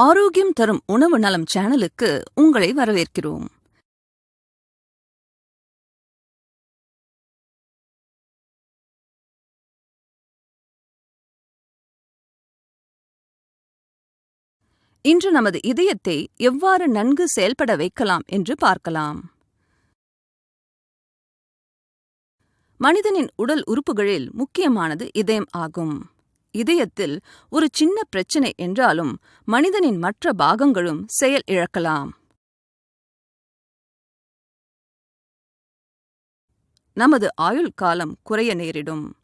ஆரோக்கியம் தரும் உணவு நலம் சேனலுக்கு உங்களை வரவேற்கிறோம். இன்று நமது இதயத்தை எவ்வாறு நன்கு செயல்பட வைக்கலாம் என்று பார்க்கலாம். மனிதனின் உடல் உறுப்புகளில் முக்கியமானது இதயம் ஆகும். இதயத்தில் ஒரு சின்ன பிரச்சனை என்றாலும் மனிதனின் மற்ற பாகங்களும் செயல் இழக்கலாம். நமது ஆயுள் காலம் குறைய நேரிடும்.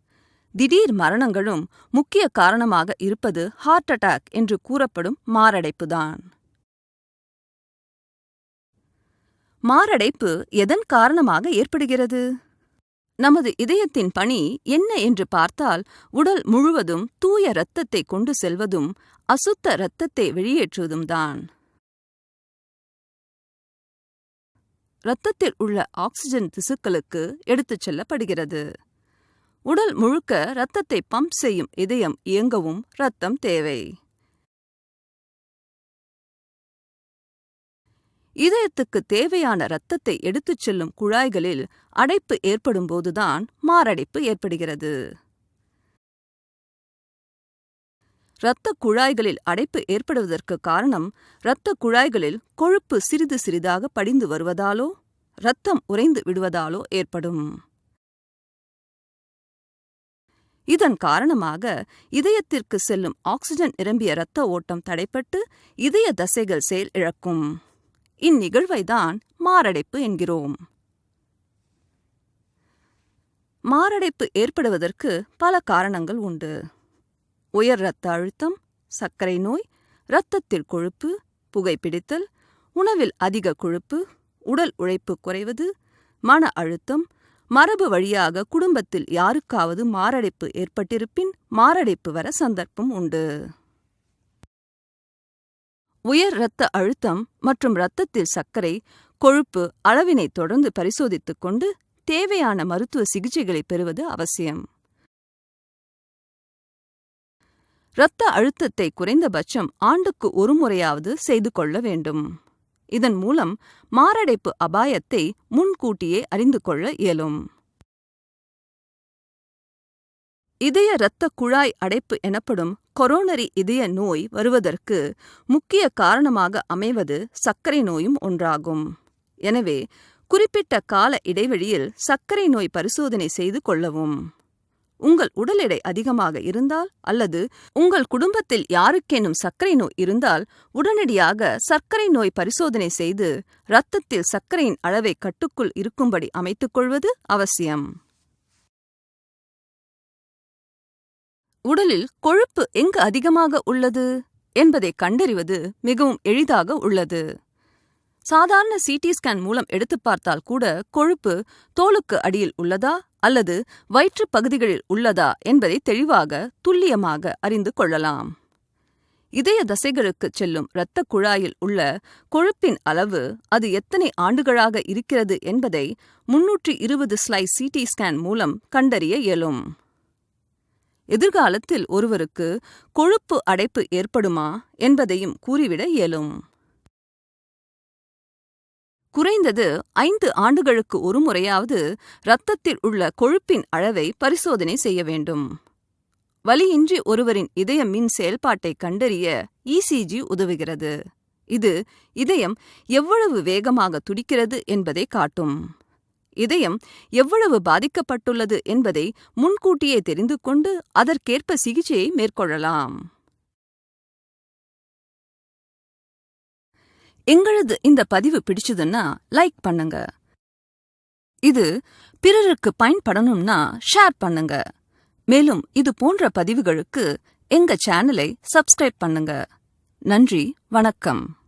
திடீர் மரணங்களும் முக்கிய காரணமாக இருப்பது ஹார்ட் அட்டாக் என்று கூறப்படும் மாரடைப்புதான். மாரடைப்பு எதன் காரணமாக ஏற்படுகிறது? நமது இதயத்தின் பணி என்ன என்று பார்த்தால் உடல் முழுவதும் தூய இரத்தத்தை கொண்டு செல்வதும் அசுத்த இரத்தத்தை வெளியேற்றுவதும் தான். இரத்தத்தில் உள்ள ஆக்சிஜன் திசுக்களுக்கு எடுத்துச் செல்லப்படுகிறது. உடல் முழுக்க இரத்தத்தை பம்ப் செய்யும் இதயம் இயங்கவும் இரத்தம் தேவை. இதயத்துக்கு தேவையான இரத்தத்தை எடுத்துச் செல்லும் குழாய்களில் அடைப்பு ஏற்படும்போதுதான் மாரடைப்பு ஏற்படுகிறது. இரத்த குழாய்களில் அடைப்பு ஏற்படுவதற்கு காரணம் இரத்த குழாய்களில் கொழுப்பு சிறிது சிறிதாக படிந்து வருவதாலோ இரத்தம் உறைந்து விடுவதாலோ ஏற்படும். இதன் காரணமாக இதயத்திற்கு செல்லும் ஆக்சிஜன் நிரம்பிய இரத்த ஓட்டம் தடைப்பட்டு இதய தசைகள் செயல் இழக்கும். இந்நிகழ்வைதான் மாரடைப்பு என்கிறோம். மாரடைப்பு ஏற்படுவதற்கு பல காரணங்கள் உண்டு. உயர் இரத்த அழுத்தம் சர்க்கரை நோய் இரத்தத்தில் கொழுப்பு புகைப்பிடித்தல் உணவில் அதிக கொழுப்பு உடல் உழைப்பு குறைவது மன அழுத்தம் மரபு வழியாக குடும்பத்தில் யாருக்காவது மாரடைப்பு ஏற்பட்டிருப்பின் மாரடைப்பு வர சந்தர்ப்பம் உண்டு. உயர் இரத்த அழுத்தம் மற்றும் இரத்தத்தில் சர்க்கரை கொழுப்பு அளவினை தொடர்ந்து பரிசோதித்துக் கொண்டு தேவையான மருத்துவ சிகிச்சைகளை பெறுவது அவசியம். இரத்த அழுத்தத்தை குறைந்தபட்சம் ஆண்டுக்கு ஒரு முறையாவது செய்து கொள்ள வேண்டும். இதன் மூலம் மாரடைப்பு அபாயத்தை முன்கூட்டியே அறிந்து கொள்ள இயலும். இதய இரத்த குழாய் அடைப்பு எனப்படும் கொரோனரி இதய நோய் வருவதற்கு முக்கிய காரணமாக அமைவது சர்க்கரை நோயும் ஒன்றாகும். எனவே குறிப்பிட்ட கால இடைவெளியில் சர்க்கரை நோய் பரிசோதனை செய்து கொள்ளவும். உங்கள் உடல் எடை அதிகமாக இருந்தால் அல்லது உங்கள் குடும்பத்தில் யாருக்கேனும் சர்க்கரை நோய் இருந்தால் உடனடியாக சர்க்கரை நோய் பரிசோதனை செய்து இரத்தத்தில் சர்க்கரையின் அளவை கட்டுக்குள் இருக்கும்படி அமைத்துக்கொள்வது அவசியம். உடலில் கொழுப்பு எங்கு அதிகமாக உள்ளது என்பதை கண்டறிவது மிகவும் எளிதாக உள்ளது. சாதாரண சிடி ஸ்கேன் மூலம் எடுத்து பார்த்தால் கூட கொழுப்பு தோலுக்கு அடியில் உள்ளதா அல்லது வயிற்று பகுதிகளில் உள்ளதா என்பதை தெளிவாக துல்லியமாக அறிந்து கொள்ளலாம். இதய தசைகளுக்கு செல்லும் இரத்த குழாயில் உள்ள கொழுப்பின் அளவு அது எத்தனை ஆண்டுகளாக இருக்கிறது என்பதை முன்னூற்றி இருபது ஸ்லைஸ் சிடி ஸ்கேன் மூலம் கண்டறிய இயலும். எதிர்காலத்தில் ஒருவருக்கு கொழுப்பு அடைப்பு ஏற்படுமா என்பதையும் கூறிவிட இயலும். குறைந்தது ஐந்து ஆண்டுகளுக்கு ஒரு முறையாவது இரத்தத்தில் உள்ள கொழுப்பின் அளவை பரிசோதனை செய்ய வேண்டும். வலியின்றி ஒருவரின் இதய மின் செயல்பாட்டை கண்டறிய இசிஜி உதவுகிறது. இது இதயம் எவ்வளவு வேகமாக துடிக்கிறது என்பதை காட்டும். இதயம் எவ்வளவு பாதிக்கப்பட்டுள்ளது என்பதை முன்கூட்டியே தெரிந்து கொண்டு அதற்கேற்ப சிகிச்சையை மேற்கொள்ளலாம். எங்களது இந்த பதிவு பிடிச்சதுன்னா லைக் பண்ணுங்க. இது பிறருக்கு பயன்படணும்னா ஷேர் பண்ணுங்க. மேலும் இது போன்ற பதிவுகளுக்கு எங்க சேனலை சப்ஸ்கிரைப் பண்ணுங்க. நன்றி வணக்கம்.